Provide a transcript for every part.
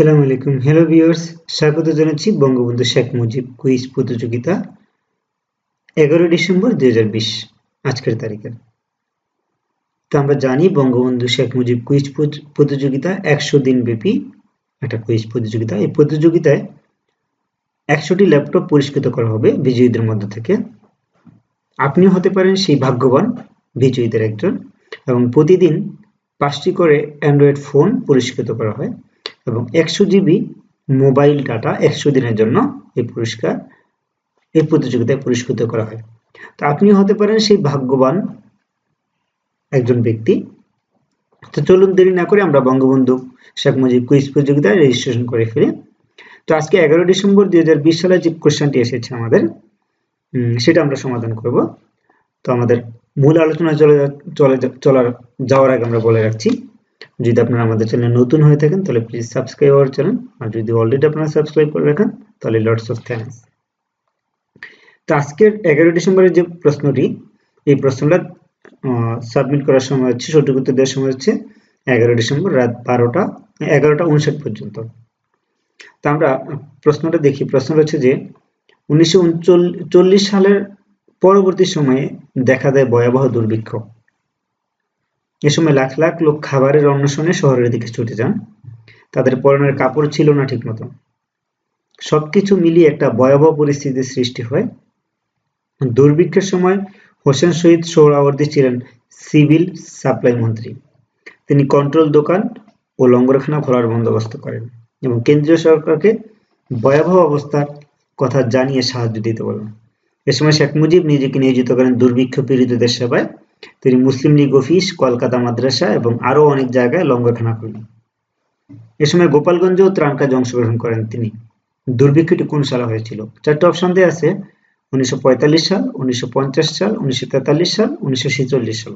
আসসালামু আলাইকুম। Hello viewers স্বাগত জানাচ্ছি বঙ্গবন্ধু শেখ মুজিব কুইজ প্রতিযোগিতা এগারো ডিসেম্বর দুই হাজার বিশ, আজকের তারিখে। তো আমরা জানি বঙ্গবন্ধু শেখ মুজিব কুইজ প্রতিযোগিতা একশো দিন ব্যাপী একটা কুইজ প্রতিযোগিতা। এই প্রতিযোগিতায় একশোটি ল্যাপটপ পুরস্কৃত করা হবে বিজয়ীদের মধ্য থেকে। আপনিও হতে পারেন সেই ভাগ্যবান বিজয়ীদের একজন এবং প্রতিদিন পাঁচটি করে অ্যান্ড্রয়েড ফোন পুরস্কৃত করা হয়। এবং একশো জিবি মোবাইল ডাটা একশো দিনের জন্য এই পুরস্কার, এই প্রতিযোগিতায় পুরস্কৃত করা হয়। তো আপনি হতে পারেন সেই ভাগ্যবান একজন ব্যক্তি। তো চলুন দেরি না করে আমরা বঙ্গবন্ধু শেখ মুজিব কুইজ প্রতিযোগিতায় রেজিস্ট্রেশন করে ফেলি। তো আজকে এগারো ডিসেম্বর দুই হাজার বিশ সালে যে কোয়েশ্চেনটি এসেছে আমাদের সেটা আমরা সমাধান করব। তো আমাদের মূল আলোচনা চলে চলে চলার, যাওয়ার আগে আমরা বলে রাখছি। যদি আপনারা আমাদের চ্যানেল নতুন হয়ে থাকেন, তাহলে প্লিজ সাবস্ক্রাইব আওয়ার চ্যানেল আর যদি অলরেডি আপনারা সাবস্ক্রাইব করে রাখেন, তাহলে লটস অফ থ্যাঙ্কস তো আজকের এগারো ডিসেম্বরের যে প্রশ্নটি, এই প্রশ্নটা সাবমিট করার সময় হচ্ছে, সঠিক উত্তর দেওয়ার সময় হচ্ছে এগারো ডিসেম্বর রাত বারোটা, এগারোটা উনষাট পর্যন্ত। তা আমরা প্রশ্নটা দেখি। প্রশ্নটা হচ্ছে যে, উনিশশো চল্লিশ সালের পরবর্তী সময়ে দেখা দেয় ভয়াবহ দুর্ভিক্ষ। এ সময় লাখ লাখ লোক খাবারের অন্বেষণে শহরের দিকে ছুটে যান। তাদের পরনের কাপড় ছিল না ঠিক মতো সবকিছু মিলিয়ে একটা ভয়াবহ পরিস্থিতির সৃষ্টি হয়। দুর্ভিক্ষের সময় হোসেন শহীদ সোহরাওয়ার্দী ছিলেন সিভিল সাপ্লাই মন্ত্রী। তিনি কন্ট্রোল দোকান ও লঙ্গরখানা খোলার বন্দোবস্ত করেন এবং কেন্দ্রীয় সরকারকে ভয়াবহ অবস্থার কথা জানিয়ে সাহায্য দিতে বলেন। এ সময় শেখ মুজিব নিজেকে নিয়োজিত করেন দুর্ভিক্ষ পীড়িতদের সেবায়। তিনি মুসলিম লীগ অফিস, কলকাতা মাদ্রাসা এবং আরও অনেক জায়গায় লঙ্গরখানা খোলেন এ সময় গোপালগঞ্জ ও ত্রাণ কাজে অংশগ্রহণ করেন তিনি। দুর্ভিক্ষটি কোন সালে হয়েছিল? চারটি অপশন দিয়ে আছে। উনিশশো সাল উনিশশো সাল উনিশশো সাল উনিশশো সাল।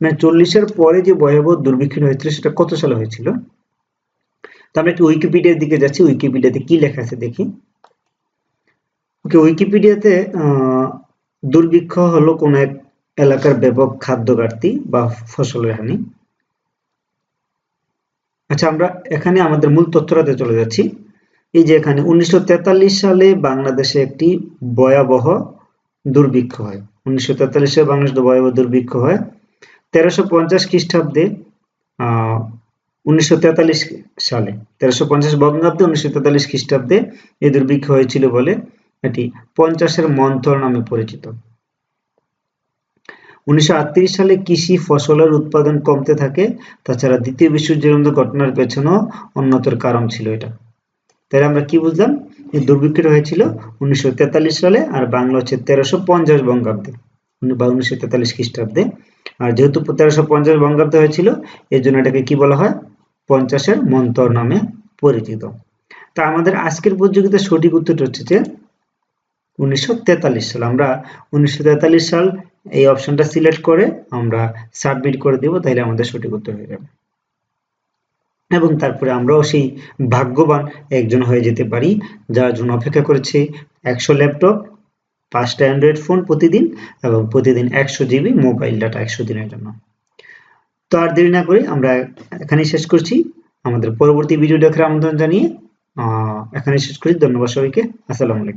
মানে চল্লিশের পরে যে ভয়াবহ দুর্ভিক্ষ হয়েছিল, সেটা কত সালে হয়েছিল? তো আমরা একটু উইকিপিডিয়ার দিকে যাচ্ছি। উইকিপিডিয়াতে কি লেখা আছে দেখি। ওকে, উইকিপিডিয়াতে দুর্ভিক্ষ হলো কোন এক এলাকার ব্যাপক খাদ্য ঘাটতি বা ফসলের হানি। আচ্ছা আমরা এখানে আমাদের মূল তথ্যটাতে চলে যাচ্ছি। এই যে এখানে উনিশশো সালে বাংলাদেশে একটি ভয়াবহ দুর্ভিক্ষ হয়। উনিশশো সালে বাংলাদেশে ভয়াবহ দুর্ভিক্ষ হয়। তেরোশো পঞ্চাশ খ্রিস্টাব্দে উনিশশো সালে, তেরোশো পঞ্চাশ বঙ্গাব্দে, উনিশশো তেতাল্লিশ খ্রিস্টাব্দে এই দুর্ভিক্ষ হয়েছিল বলে এটি পঞ্চাশের মন্থর নামে পরিচিত। উনিশশো সালে কৃষি ফসলের উৎপাদন কমতে থাকে, তাছাড়া দ্বিতীয় বিশ্বযুদ্ধ ঘটনার পেছনেও অন্যতর কারণ ছিল এটা। তাহলে আমরা কি বুঝলাম? এই দুর্ভিক্ষটা হয়েছিল উনিশশো সালে আর বাংলা হচ্ছে তেরোশো পঞ্চাশ বঙ্গাব্দে বা উনিশশো তেতাল্লিশ খ্রিস্টাব্দে। আর যেহেতু তেরোশো পঞ্চাশ বঙ্গাব্দে হয়েছিল এই জন্য এটাকে কি বলা হয়? পঞ্চাশের মন্তর নামে পরিচিত। তা আমাদের আজকের প্রতিযোগিতার সঠিক উত্তরটা হচ্ছে যে উনিশশো সাল। আমরা উনিশশো তেতাল্লিশ সাল এই অপশনটা সিলেক্ট করে আমরা সাবমিট করে দেব, তাহলে আমাদের সঠিক উত্তর হয়ে যাবে। এবং তারপরে আমরাও সেই ভাগ্যবান একজন হয়ে যেতে পারি, যার জন্য অপেক্ষা করেছে একশো ল্যাপটপ, পাঁচটা অ্যান্ড্রয়েড ফোন প্রতিদিন এবং প্রতিদিন একশো জিবি মোবাইল ডাটা একশো দিনের জন্য। তো আর দেরি না করে আমরা এখানেই শেষ করছি। আমাদের পরবর্তী ভিডিও দেখার আমন্ত্রণ জানিয়ে এখানে শেষ করি। ধন্যবাদ সবাইকে। আসসালামু আলাইকুম।